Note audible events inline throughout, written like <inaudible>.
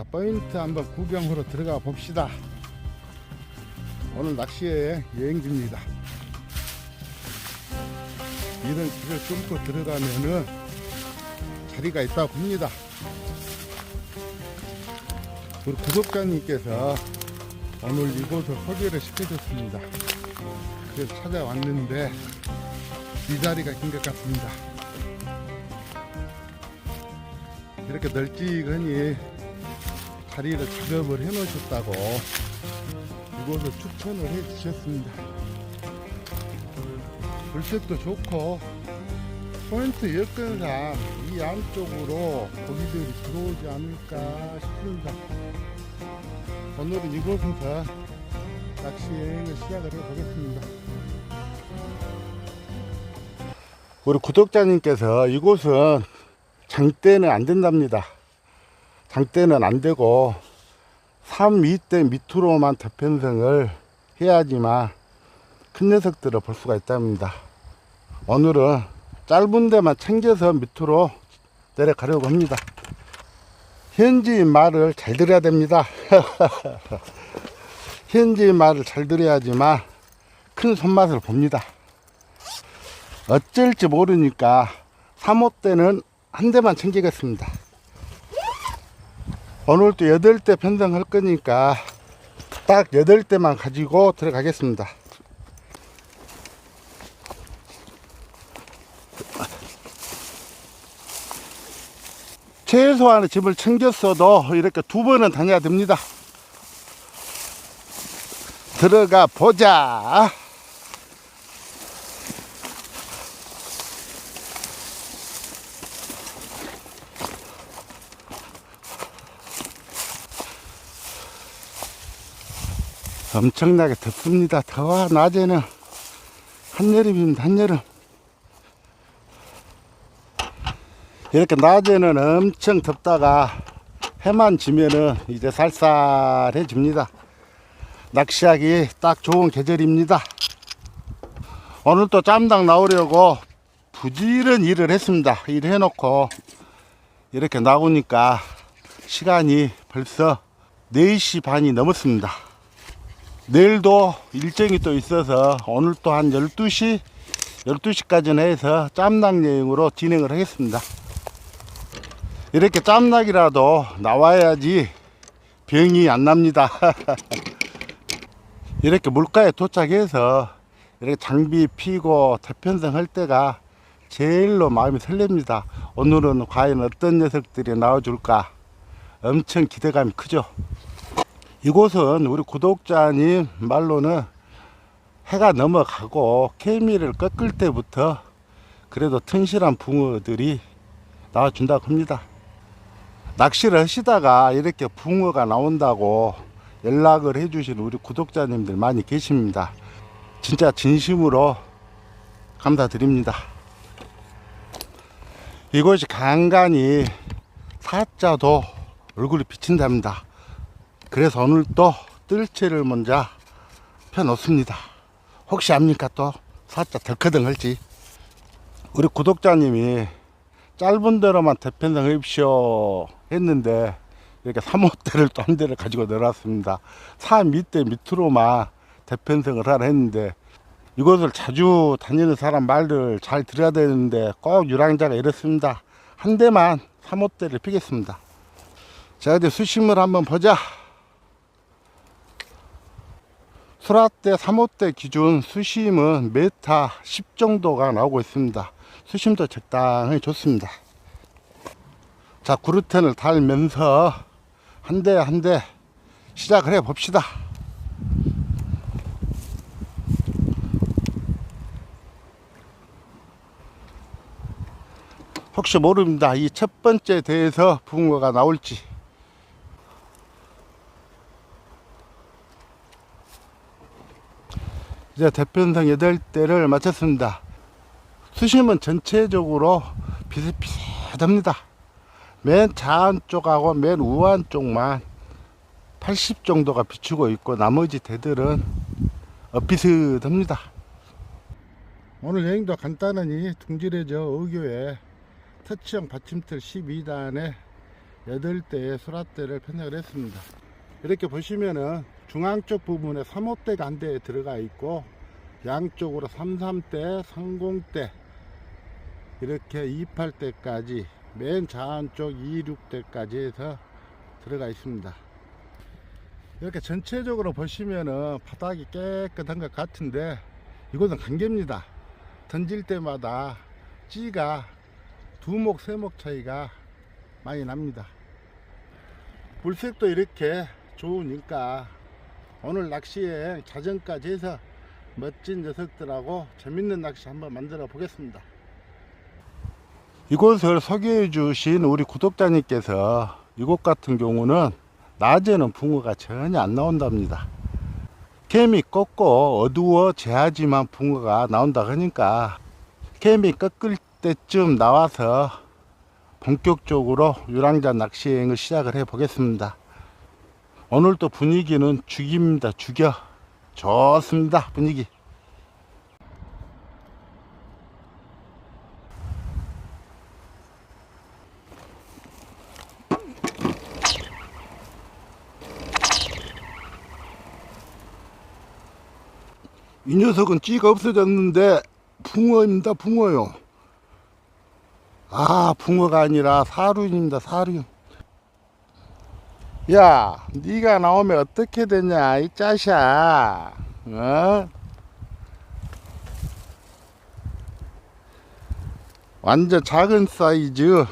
자 포인트 한번 구경으로 들어가 봅시다. 오늘 낚시의 여행지입니다. 이런 길을 뚫고 들어가면은 자리가 있다고 봅니다. 우리 구독자님께서 오늘 이곳을 소개를 시켜줬습니다. 그래서 찾아왔는데 이 자리가 긴 것 같습니다. 이렇게 널찍하니 자리를 작업을 해 놓으셨다고 이곳을 추천을 해 주셨습니다. 물색도 좋고 포인트 여건상 이 안쪽으로 고기들이 들어오지 않을까 싶습니다. 오늘은 이곳에서 낚시 여행을 시작을 해 보겠습니다. 우리 구독자님께서 이곳은 장대는 안 된답니다. 장대는 안 되고 3, 2대 밑으로만 대편성을 해야지만 큰 녀석들을 볼 수가 있답니다. 오늘은 짧은 데만 챙겨서 밑으로 내려가려고 합니다. 현지인 말을 잘 들어야 됩니다. <laughs> 현지인 말을 잘 들어야지만 큰 손맛을 봅니다. 어쩔지 모르니까 3호 때는 한 대만 챙기겠습니다. 오늘 또 8대 편성할 거니까 딱 8대만 가지고 들어가겠습니다. 최소한의 집을 챙겼어도 이렇게 두 번은 다녀야 됩니다. 들어가 보자. 엄청나게 덥습니다. 더워 낮에는 한여름입니다. 한여름. 이렇게 낮에는 엄청 덥다가 해만 지면은 이제 쌀쌀해집니다. 낚시하기 딱 좋은 계절입니다. 오늘 또 짬당 나오려고 부지런 일을 했습니다. 일해놓고 이렇게 나오니까 시간이 벌써 4시 반이 넘었습니다. 내일도 일정이 또 있어서 오늘 또 한 12시, 12시까지는 해서 짬낙 여행으로 진행을 하겠습니다. 이렇게 짬낙이라도 나와야지 병이 안 납니다. <laughs> 이렇게 물가에 도착해서 이렇게 장비 피고 대편성 할 때가 제일로 마음이 설렙니다. 오늘은 과연 어떤 녀석들이 나와줄까 엄청 기대감이 크죠. 이곳은 우리 구독자님 말로는 해가 넘어가고 케미를 꺾을 때부터 그래도 튼실한 붕어들이 나와준다고 합니다. 낚시를 하시다가 이렇게 붕어가 나온다고 연락을 해주신 우리 구독자님들 많이 계십니다. 진짜 진심으로 감사드립니다. 이곳이 간간히 사자도 얼굴이 비친답니다. 그래서 오늘 또 뜰채를 먼저 펴놓습니다. 혹시 압니까 또 살짝 덜커덩 할지. 우리 구독자님이 짧은 데로만 대편성 해십시오 했는데 이렇게 3호대를 또 한 대를 가지고 내려왔습니다. 4 밑에 밑으로만 대편성을 하라 했는데 이곳을 자주 다니는 사람 말을 잘 들어야 되는데 꼭 유랑자가 이렇습니다. 한 대만 3호대를 피겠습니다. 자, 이제 수심을 한번 보자. 수라대 3호대 기준 수심은 메타 10 정도가 나오고 있습니다. 수심도 적당히 좋습니다. 자, 구르텐을 달면서 한 대 한 대 시작을 해 봅시다. 혹시 모릅니다. 이 첫 번째 대에서 붕어가 나올지. 이제 대편성 8대를 마쳤습니다. 수심은 전체적으로 비슷비슷합니다. 맨 좌안 쪽하고 맨 우안 쪽만 80 정도가 비추고 있고 나머지 대들은 엇비슷합니다. 오늘 여행도 간단하니 둥지레저 의교에 터치형 받침틀 12단에 8대의 수라대를 편성을 했습니다. 이렇게 보시면은 중앙 쪽 부분에 3호대가 한 대에 들어가 있고 양쪽으로 33대, 30대 이렇게 28대까지 맨 좌한 쪽 26대까지 해서 들어가 있습니다. 이렇게 전체적으로 보시면은 바닥이 깨끗한 것 같은데 이것은 관계입니다. 던질 때마다 찌가 두목 세목 차이가 많이 납니다. 물색도 이렇게 좋으니까 오늘 낚시에 자전까지 해서 멋진 녀석들하고 재밌는 낚시 한번 만들어 보겠습니다. 이곳을 소개해 주신 우리 구독자님께서 이곳 같은 경우는 낮에는 붕어가 전혀 안 나온답니다. 캠이 꺾고 어두워 재야지만 붕어가 나온다 하니까 캠이 꺾을 때쯤 나와서 본격적으로 유랑자 낚시 여행을 시작을 해 보겠습니다. 오늘도 분위기는 죽입니다. 죽여. 좋습니다. 분위기. 이 녀석은 찌가 없어졌는데 붕어입니다. 붕어요. 아, 붕어가 아니라 사륜입니다. 사륜. 야, 네가 나오면 어떻게 되냐, 이 짜샤. 어? 완전 작은 사이즈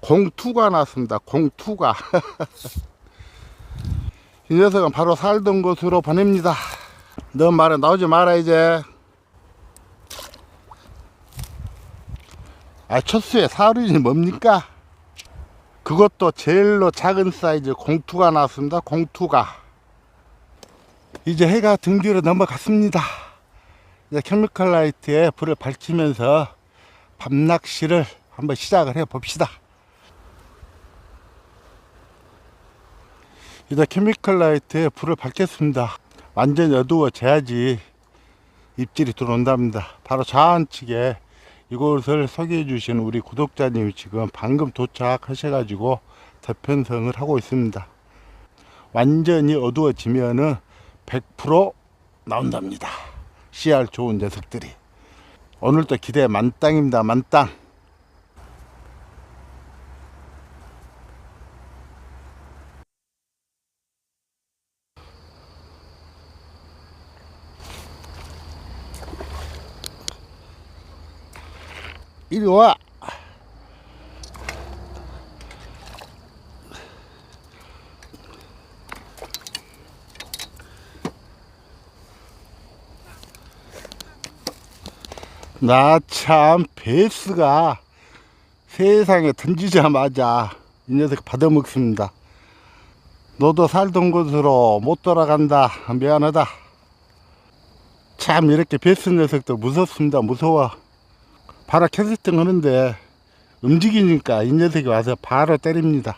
공투가 났습니다. 공투가. <laughs> 이 녀석은 바로 살던 곳으로 보냅니다. 너 말은 나오지 마라 이제. 아, 첫수에 사륜이 뭡니까? 그것도 제일로 작은 사이즈 공투가 나왔습니다. 공투가. 이제 해가 등 뒤로 넘어갔습니다. 이제 케미컬 라이트에 불을 밝히면서 밤낚시를 한번 시작을 해 봅시다. 이제 케미컬 라이트에 불을 밝혔습니다. 완전히 어두워져야지 입질이 들어온답니다. 바로 좌측에 이곳을 소개해 주신 우리 구독자님이 지금 방금 도착하셔 가지고 대편성을 하고 있습니다. 완전히 어두워지면은 100% 나온답니다. 씨알 좋은 녀석들이. 오늘도 기대 만땅입니다. 만땅. 이리 와. 나 참 베스가 세상에 던지자마자 이 녀석 받아먹습니다. 너도 살던 곳으로 못 돌아간다. 미안하다. 참 이렇게 베스 녀석도 무섭습니다. 무서워. 바로 캐스팅 하는데 움직이니까 이 녀석이 와서 바로 때립니다.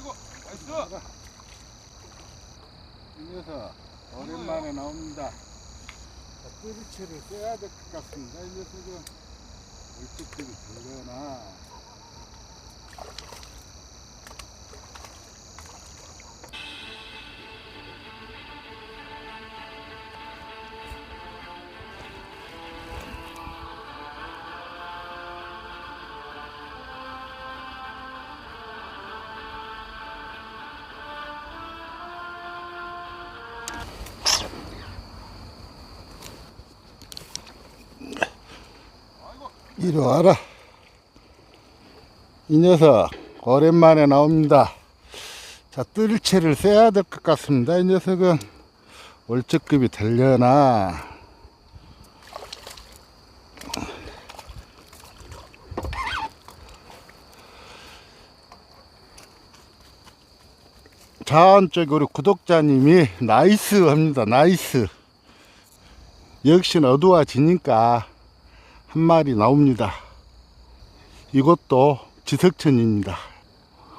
아이고 나이스 이 녀석 오랜만에 나옵니다. 뜨리채를 써야 될 것 같습니다. 이 녀석은 물집들이 들려나. 이리 와라. 이 녀석 오랜만에 나옵니다. 자, 뜰채를 써야 될 것 같습니다. 이 녀석은 월척급이 되려나. 우리 구독자님이 나이스 합니다. 나이스. 역시나 어두워지니까 한 마리 나옵니다. 이것도 지석천입니다.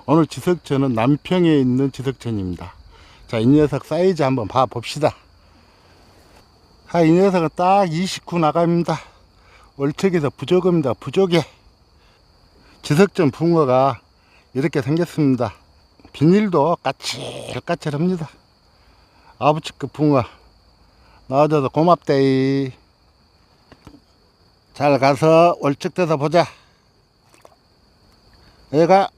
오늘 지석천은 남평에 있는 지석천입니다. 자, 이 녀석 사이즈 한번 봐 봅시다. 아, 이 녀석은 딱 29 나갑니다. 월척에서 부족입니다. 부족에. 지석천 붕어가 이렇게 생겼습니다. 비닐도 까칠까칠합니다. 아버지급 붕어 나와줘서 고맙대이. 잘 가서 월척돼서 보자. 얘가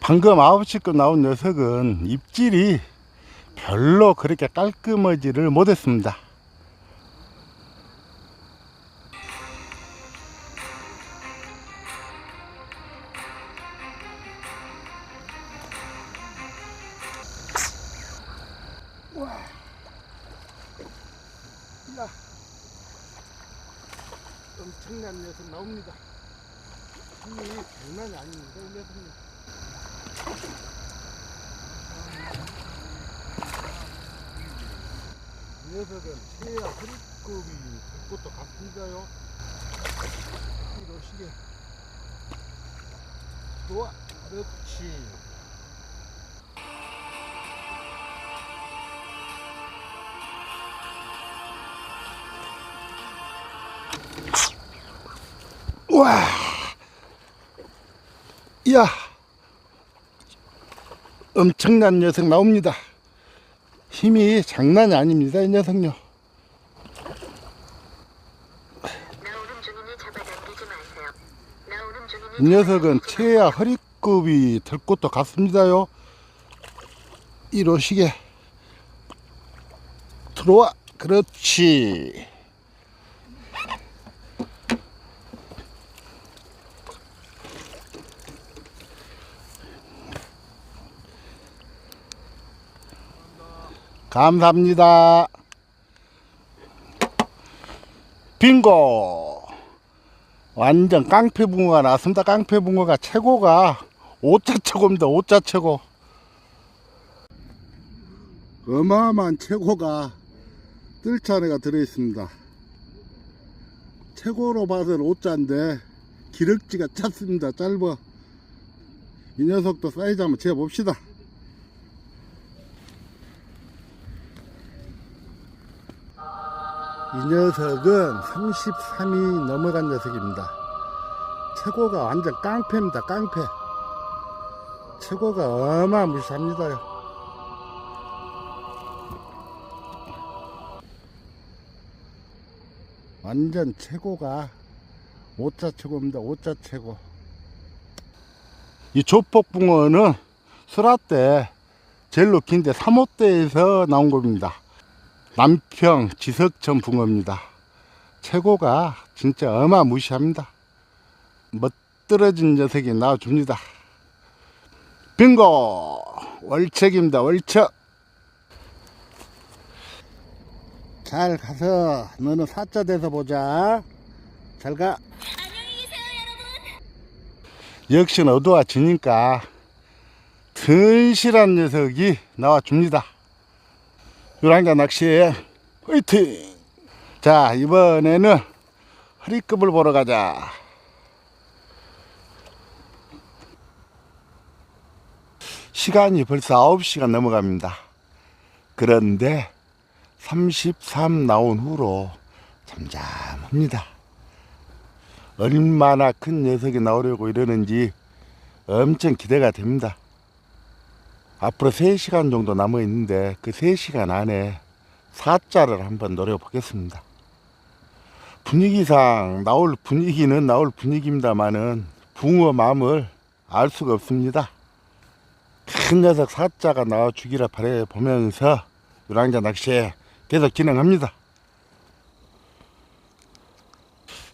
방금 아홉시급 나온 녀석은 입질이 별로 그렇게 깔끔하지를 못했습니다. 엄청난 녀석 나옵니다. 힘이 장난이 아닙니다, 이 녀석은. 이 녀석은 최야 허리급이 될 것도 같습니다요. 이러시게. 좋아, 그렇지. 와, 이야, 엄청난 녀석 나옵니다. 힘이 장난이 아닙니다, 이 녀석요. 이 녀석은 최야 허리급이 될 것도 같습니다요. 이러시게 들어와, 그렇지. 감사합니다. 빙고. 완전 깡패 붕어가 나왔습니다. 깡패 붕어가 최고가 오자 최고입니다. 오자 최고. 어마어마한 최고가 안에가 들어있습니다. 최고로 봐서는 오자인데 기럭지가 찼습니다. 짧아. 이 녀석도 사이즈 한번 재봅시다. 이 녀석은 33이 넘어간 녀석입니다. 최고가 완전 깡패입니다. 깡패. 최고가 어마무시합니다요. 완전 최고가 오자 최고입니다. 오자 최고. 이 조폭붕어는 수라 때 제일로 긴데 3호대에서 나온 겁니다. 남평 지석천 붕어입니다. 최고가 진짜 어마무시합니다. 멋들어진 녀석이 나와줍니다. 빙고! 월척입니다. 월척. 잘 가서 너는 사자 돼서 보자. 잘 가. 역시나 어두워지니까 튼실한 녀석이 나와줍니다. 유랑자 낚시에 화이팅! 자, 이번에는 허리급을 보러 가자. 시간이 벌써 9시가 넘어갑니다. 그런데 33 나온 후로 잠잠합니다. 얼마나 큰 녀석이 나오려고 이러는지 엄청 기대가 됩니다. 앞으로 3시간 정도 남아 있는데 그 3시간 안에 사자를 한번 노려보겠습니다. 분위기상 나올 분위기는 나올 분위기입니다만은 붕어 마음을 알 수가 없습니다. 큰 녀석 사자가 나와 주기를 바래 보면서 유랑자 낚시에 계속 진행합니다.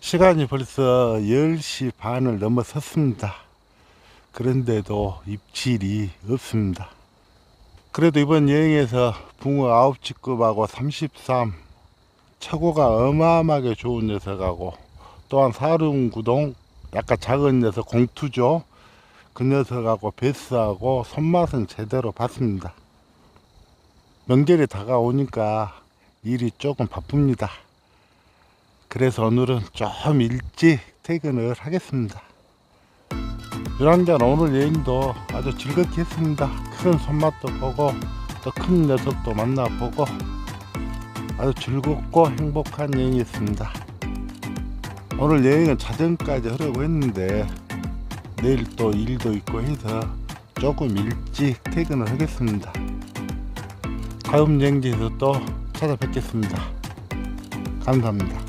시간이 벌써 10시 반을 넘어섰습니다. 그런데도 입질이 없습니다. 그래도 이번 여행에서 붕어 9치급하고 33 최고가 어마어마하게 좋은 녀석하고 또한 사륜구동 약간 작은 녀석 공투조 그 녀석하고 베스하고 손맛은 제대로 봤습니다. 명절이 다가오니까 일이 조금 바쁩니다. 그래서 오늘은 좀 일찍 퇴근을 하겠습니다. 유랑전 오늘 여행도 아주 즐겁게 했습니다. 큰 손맛도 보고 또 큰 녀석도 만나보고 아주 즐겁고 행복한 여행이었습니다. 오늘 여행은 자정까지 하려고 했는데 내일 또 일도 있고 해서 조금 일찍 퇴근을 하겠습니다. 다음 여행지에서 또 찾아뵙겠습니다. 감사합니다.